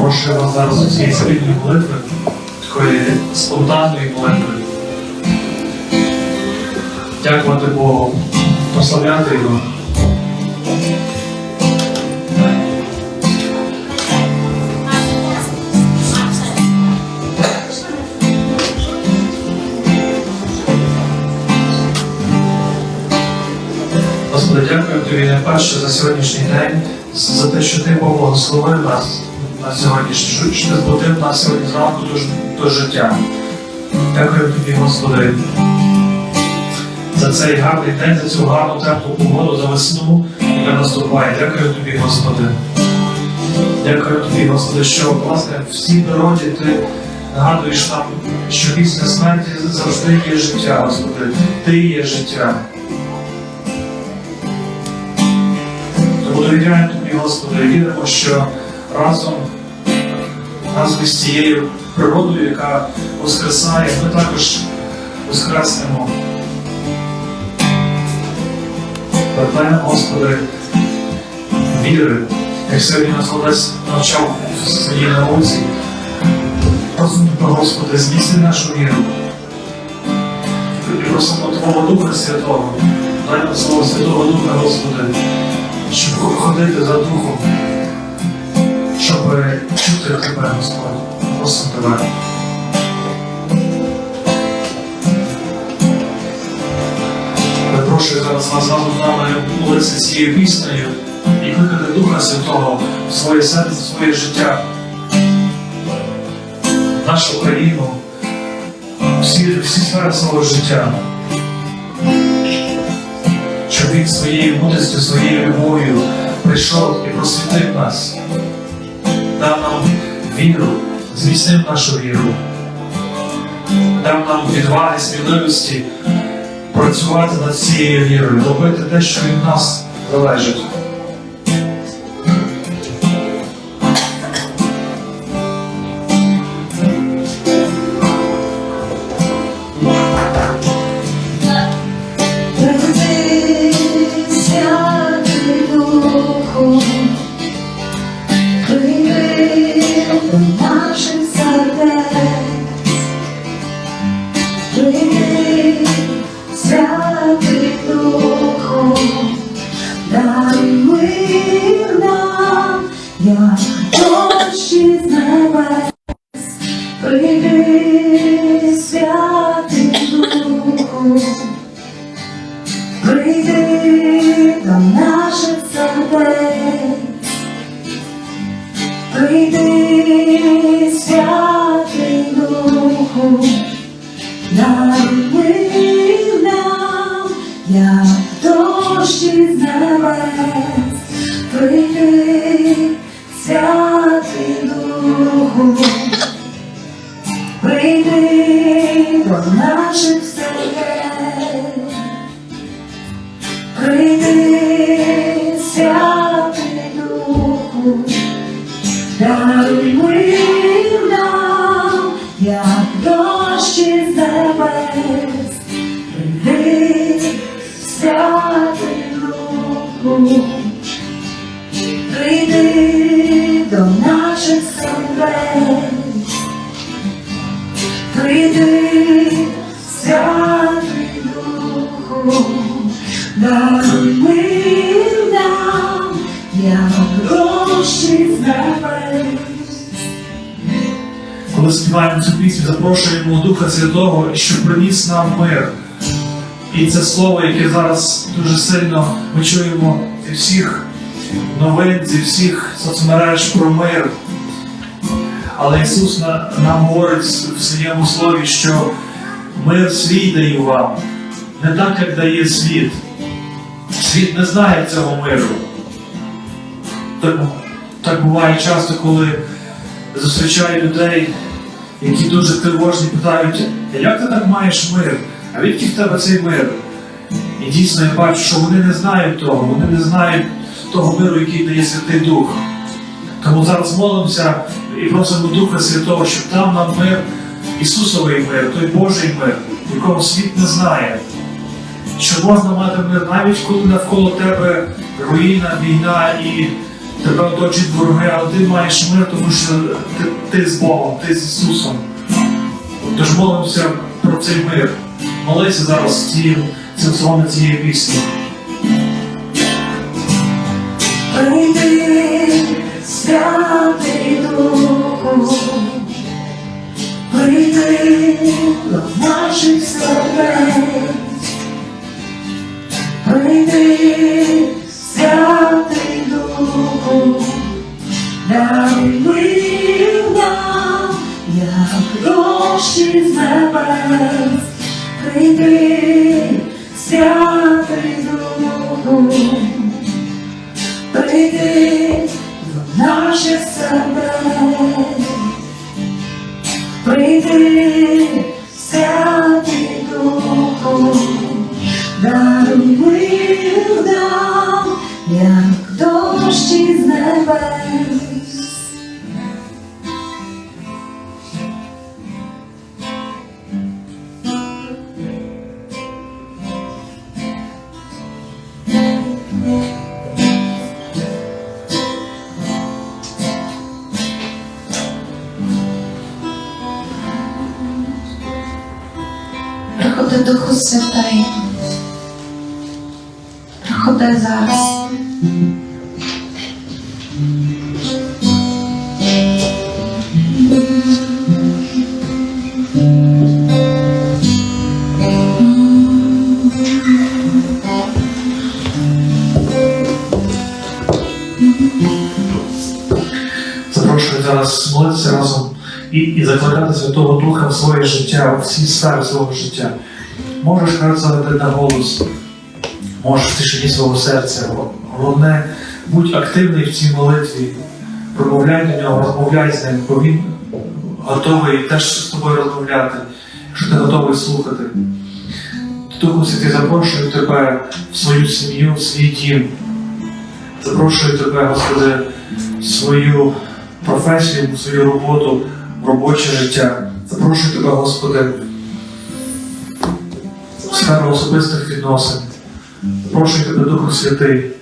Прошу вас зараз у цієї спільної молитви, такої спонтанної молитви. Дякувати Богу, прославляти Його. Господи, дякую тобі найперше за сьогоднішній день, за те, що ти поблагословив нас на сьогодні, що ти збудив сьогодні зранку до, до життя. Дякую тобі, Господи, за цей гарний день, за цю гарну теплу погоду, за весну, яка наступає. Дякую тобі, Господи. Дякую тобі, Господи, що власне в цій дорозі ти нагадуєш нам, що після смерті завжди є життя, Господи, ти є життя. Тому довіряємо тобі, Господи, віримо, що разом, разом із цією природою, яка воскресає, ми також воскреснемо. Певне, Господи, віри, як сьогодні нас Олесь навчав в своїй науці. Просимо Господи, зміцни нашу віру. І просимо Твого Духа Святого, дай нам свого Святого Духа, Господи, щоб ходити за Духом, щоб чути Тебе, Господь. Просимо Тебе. Запрошую зараз з нами молитися цією піснею і кликати Духа Святого в своє серце, в своє життя, нашу країну, всі, всі сфери свого життя. Щоб він своєю мудрістю, своєю любов'ю прийшов і просвітив нас, дав нам віру, зміцнив нашу віру, дав нам відваги, сміливості працювати над цією вірою, робити те, що від нас залежить. Прийди, святий Духу, прийди до наших Співаємо цю пісню, запрошуємо Духа Святого, щоб приніс нам мир. І це слово, яке зараз дуже сильно ми чуємо зі всіх новин, зі всіх соцмереж про мир. Але Ісус нам говорить в своєму слові, що мир свій даю вам, не так, як дає світ. Світ не знає цього миру. Так, так буває часто, коли зустрічаю людей, які дуже тривожні, питають, як ти так маєш мир? А відки в тебе цей мир? І дійсно я бачу, що вони не знають того, вони не знають того миру, який дає Святий Дух. Тому зараз молимося і просимо Духа Святого, щоб дав нам мир, Ісусовий мир, той Божий мир, якого світ не знає. Що можна мати мир навіть коли навколо тебе руїна, війна і тебе оточують вороги, але ти маєш мир, тому що ти, ти з Богом, ти з Ісусом. Тож молимося про цей мир. Молися зараз цим, цим словом цієї пісні. Прийди, святий Духу, прийди до наших сердець, прийди, нам, як гроші з небес, прийди, святий Духу. Прийди до наших сердець, прийди, Приходи зараз. Запрошую зараз молитися разом і, і закликати Святого Духа в своє життя, у всі сфери свого життя. Можеш казати на голос, можеш в тишині свого серця. Головне, будь активний в цій молитві, промовляй до нього, розмовляй з ним, бо він готовий теж з тобою розмовляти, якщо ти готовий слухати. Духу Святий, запрошую тебе в свою сім'ю, в свій дім. Запрошую тебе, Господи, в свою професію, в свою роботу, в робоче життя. Запрошую тебе, Господи, в сферу особистих відносин. Запрошую тебе, Духу Святий.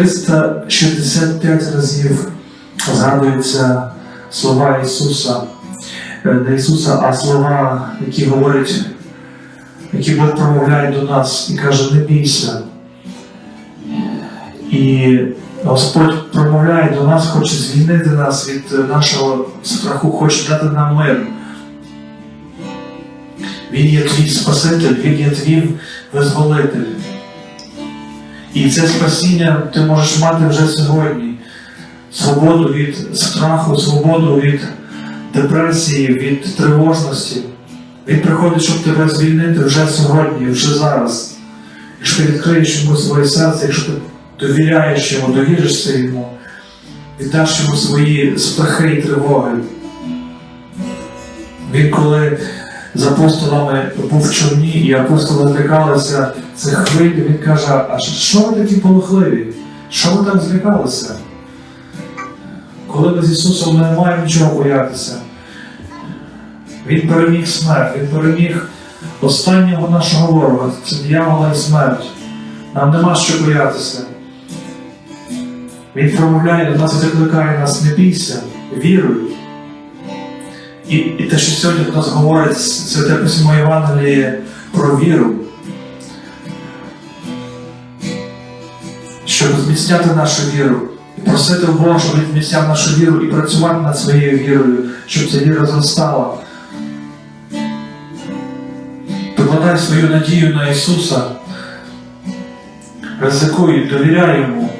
365 разів згадуються слова Ісуса, Е, не Ісуса, а слова, які говорять, які Бог промовляє до нас і каже, не бійся. І Господь промовляє до нас, хоче звільнити нас від нашого страху, хоче дати нам мир. Він є твій Спаситель, Він є твій визволитель. І це спасіння ти можеш мати вже сьогодні. Свободу від страху, свободу від депресії, від тривожності. Він приходить, щоб тебе звільнити вже сьогодні, вже зараз. Якщо ти відкриєш йому своє серце, якщо ти довіряєш йому, довіришся йому, віддаш йому свої страхи і тривоги. Він коли з апостолами був в човні, і апостоли злякалися цих хвиль, він каже, а що ви такі полохливі? Що ви так злякалися? Коли ми з Ісусом не маємо нічого боятися. Він переміг смерть, Він переміг останнього нашого ворога, це дьявола і смерть. Нам нема що боятися. Він промовляє до нас і закликає нас, не бійся, віруй. І, і те, що сьогодні до нас говорить Святе Письмо Євангеліє про віру, щоб зміцняти нашу віру, просити в Бога, щоб він зміцняв нашу віру і працювати над своєю вірою, щоб ця віра зростала. Покладай свою надію на Ісуса, ризикуй, довіряй Йому.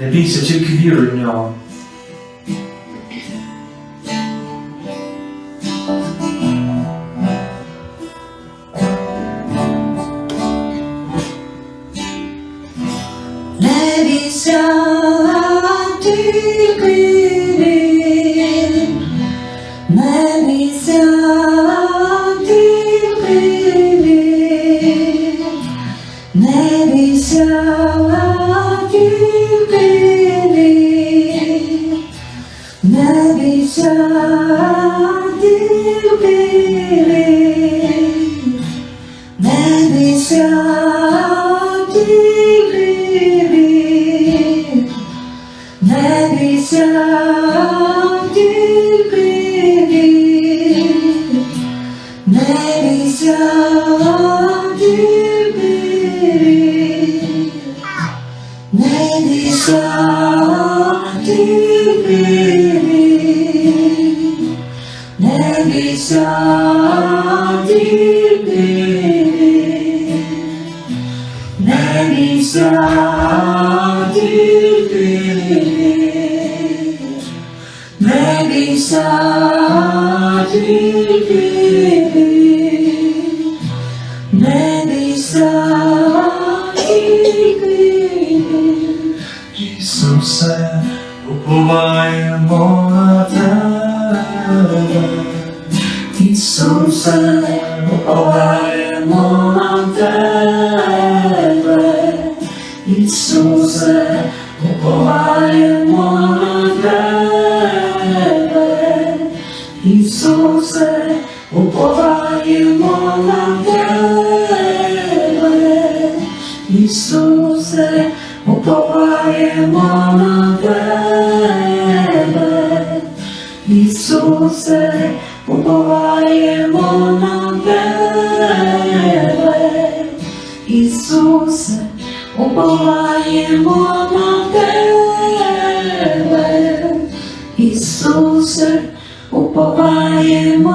Не бійся, тільки віруй в нього. Thank you. Şehzadi уповаємо на тебе. Ісусе, уповаємо на уповаємо на тебе. Ісусе, уповаємо на уповаємо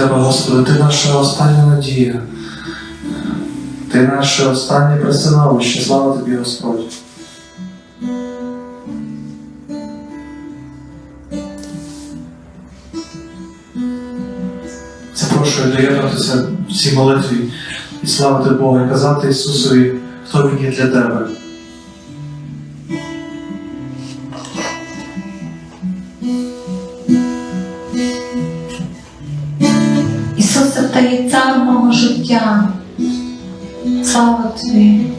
Тебе, Господи, Ти наша остання надія. Ти наше останнє пристановище. Слава Тобі, Господь. Запрошую доєднатися в цій молитві і славити Бога і казати Ісусові, хто Він є для тебе. talk to me.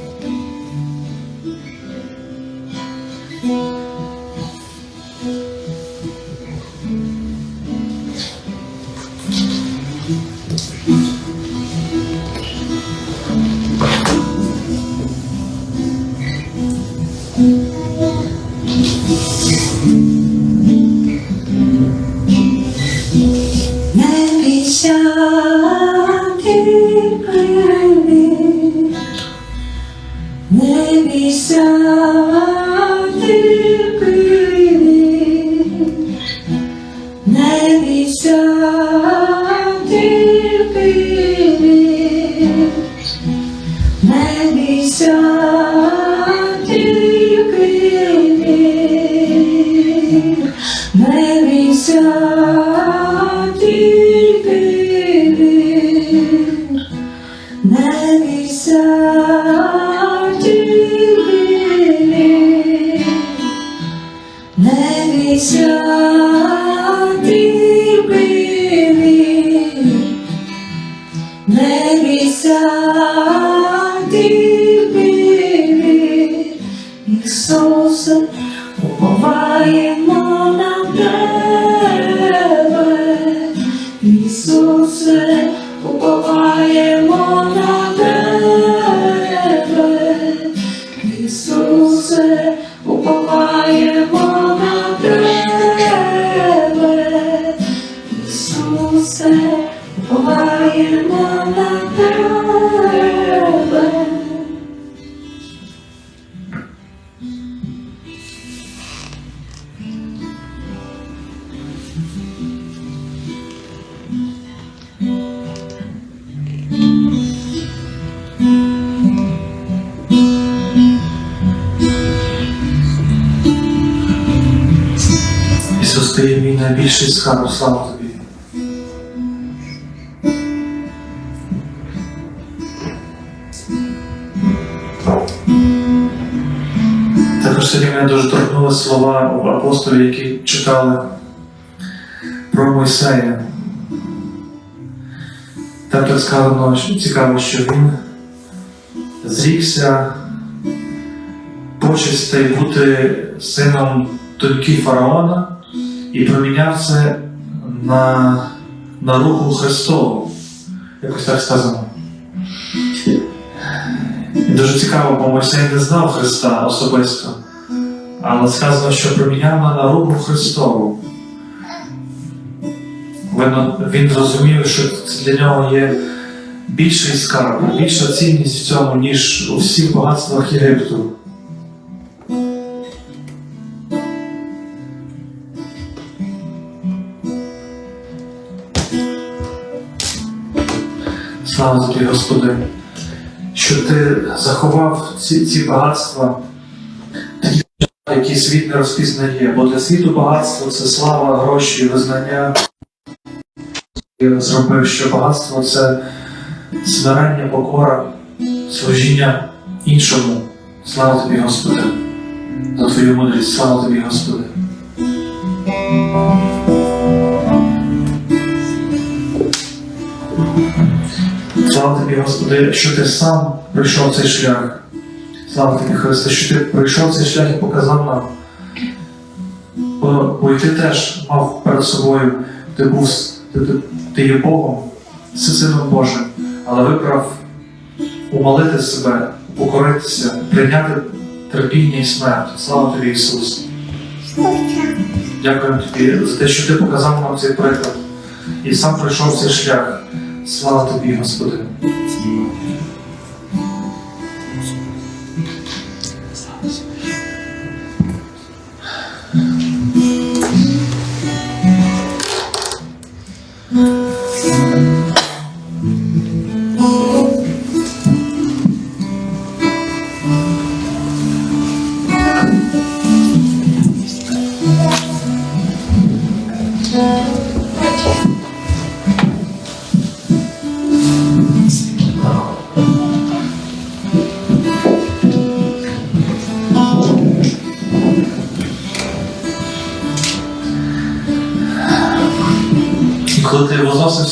Найбільший скарб, слава тобі. Також сьогодні мене дуже торкнули слова апостолів, які читали про Мойсея. Там так сказано, що цікаво, що він зрікся почестей бути сином доньки фараона і проміняв це на, на руку Христову. Якось так сказано. І дуже цікаво, бо Мойсей не знав Христа особисто, але сказано, що проміняв на руку Христову. Він зрозумів, що для нього є більший скарб, більша цінність в цьому, ніж у всіх багатствах Єгипту. Слава тобі, Господи, що ти заховав ці, ці багатства, які світ не розпізнає, бо для світу багатство це слава, гроші, визнання. Ти зробив, що багатство це смирення, покора, служіння іншому. Слава тобі, Господи, за Твою мудрість, слава тобі, Господи. Слава тобі, Господи, що ти сам пройшов цей шлях. Слава тобі, Христе, що ти пройшов цей шлях і показав нам. Бо, бо і ти теж мав перед собою, ти був ти, ти, ти є Богом, си- Сином Божим, але вибрав умолити себе, покоритися, прийняти терпіння і смерть. Слава тобі, Ісус. Дякуємо тобі за те, що ти показав нам цей приклад і сам пройшов цей шлях. Слава тобі, Господи.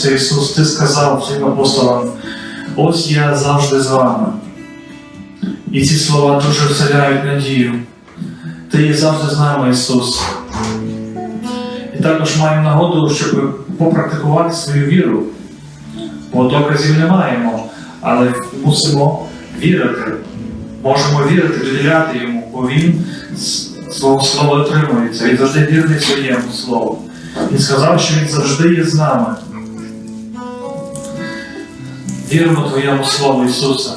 Возносився, Ісус, ти сказав своїм апостолам, ось я завжди з вами. І ці слова дуже вселяють надію. Ти є завжди з нами, Ісус. І також маємо нагоду, щоб попрактикувати свою віру. Бо доказів не маємо, але мусимо вірити. Можемо вірити, довіряти йому, бо він свого слова дотримується. Він завжди вірний своєму слову. Він сказав, що він завжди є з нами. Віримо Твоєму Слову Ісуса.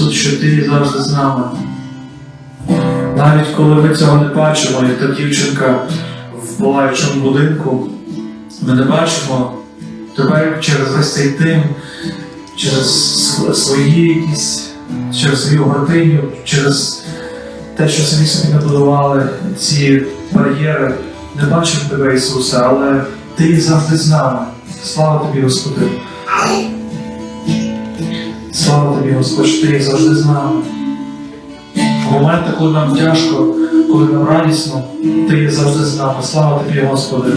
Ісус, що ти завжди з нами. Навіть коли ми цього не бачимо, як та дівчинка в палаючому будинку, ми не бачимо тебе через весь цей дим, через св- свої якісь, через свою гординю, через те, що самі собі набудували ці бар'єри. Не бачимо тебе, Ісусе, але Ти завжди з нами. Слава тобі, Господи. Слава тобі, Господь, що ти завжди з нами. В моменти, коли нам тяжко, коли нам радісно, ти є завжди з нами. Слава тобі, Господи.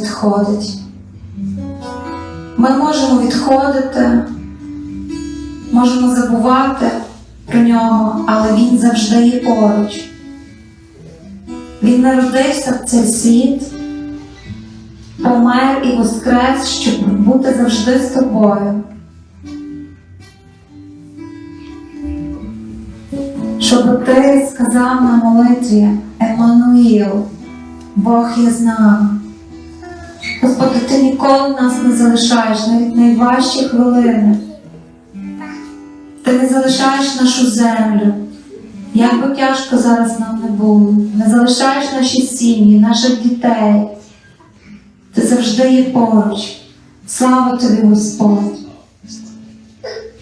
Відходить. Ми можемо відходити, можемо забувати про нього, але він завжди є поруч. Він народився в цей світ, помер і воскрес, щоб бути завжди з тобою. щоб ти сказав на молитві Еммануїл, Бог є з нами. Господи, ти ніколи нас не залишаєш, навіть найважчі хвилини. Ти не залишаєш нашу землю, як би тяжко зараз нам не було, не залишаєш наші сім'ї, наших дітей. Ти завжди є поруч. Слава тобі, Господь!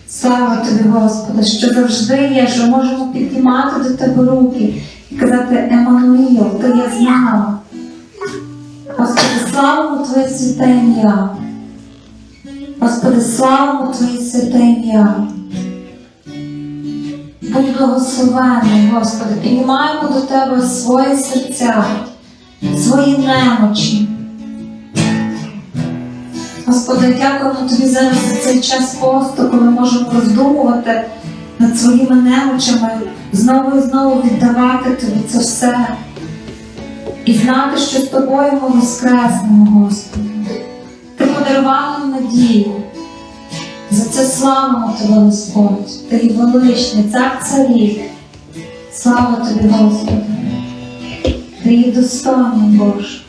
Слава тобі, Господи, що завжди є, що можемо піднімати до тебе руки і казати Еммануїл, ти є з нами. Господи, славимо Твоє святе ім'я. Господи, славимо Твоє святе ім'я. Будь благословений, Господи, піднімаємо до Тебе свої серця, свої немочі. Господи, дякуємо Тобі зараз за цей час посту, коли можемо роздумувати над своїми немочами, знову і знову віддавати Тобі це все. І знати, що з тобою ми воскреснемо, Господи. Ти подарував нам надію. За це слава Тебе, Господь. Ти величний, цар царів. Слава Тобі, Господи. Ти є достойний Боже.